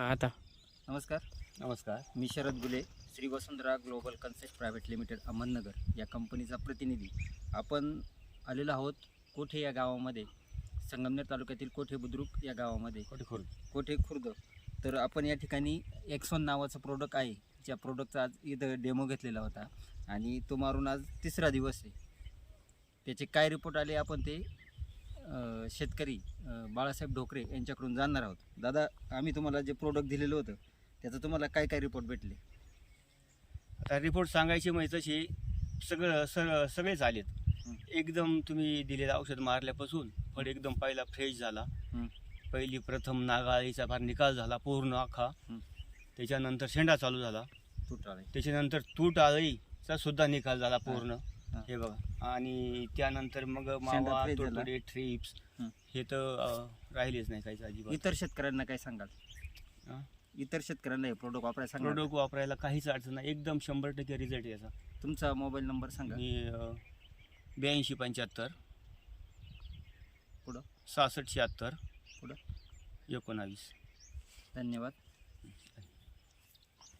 हा आता. नमस्कार. नमस्कार. मी Sharad Gule Shri Vasundhara global concept private limited Ahmednagar या कंपनीचा प्रतिनिधी. आपण आलेलो आहोत कोठे या गावामध्ये? संगमनेर तालुक्यातील कोठे बुद्रुक या गावामध्ये? कोटी खुर्द? कोठे खुर्द? तर आपण या ठिकाणी एक्सॉन नावाचं प्रोडक्ट आहे ज्या प्रोडक्टचा आज इथं डेमो घेतलेला होता. आणि तो मारून आज तिसरा दिवस आहे. त्याचे काय रिपोर्ट आले आपण ते शेतकरी बाळासाहेब ढोकरे यांच्याकडून जाणणार आहोत. दादा आम्ही तुम्हाला जे प्रोडक्ट दिलेलं होतं त्याचं तुम्हाला काय काय रिपोर्ट भेटले? आता रिपोर्ट सांगायची म्हणजे तशी सगळं सग सगळेच आलेत हं. एकदम तुम्ही दिलेलं औषध मारल्यापासून फळ एकदम पहिला फ्रेश झाला. पहिली प्रथम नागाळीचा फार निकाल झाला पूर्ण आखा. त्याच्यानंतर शेंडा चालू झाला. तुटाळे त्याच्यानंतर तूट आळीचा सुद्धा निकाल झाला पूर्ण. हा. बघा. आणि त्यानंतर मग मावा fresh झाला. तोडतोडे ट्रिप्स हं. हे तर अं, राहिलेच नाही काहीच अजिबात. इतर शेतकऱ्यांना काय सांगाल? हा? इतर शेतकऱ्यांना हे प्रोडक्ट वापरायला सांगाल? प्रोडक्ट वापरायला काहीच अडचण नाही. एकदम शंभर टक्के रिझल्ट याचा. तुमचा मोबाईल नंबर सांगा. मी ब्याऐंशी पंच्याहत्तर पुढं? सहासष्ट शहात्तर पुढं? एकोणावीस. धन्यवाद.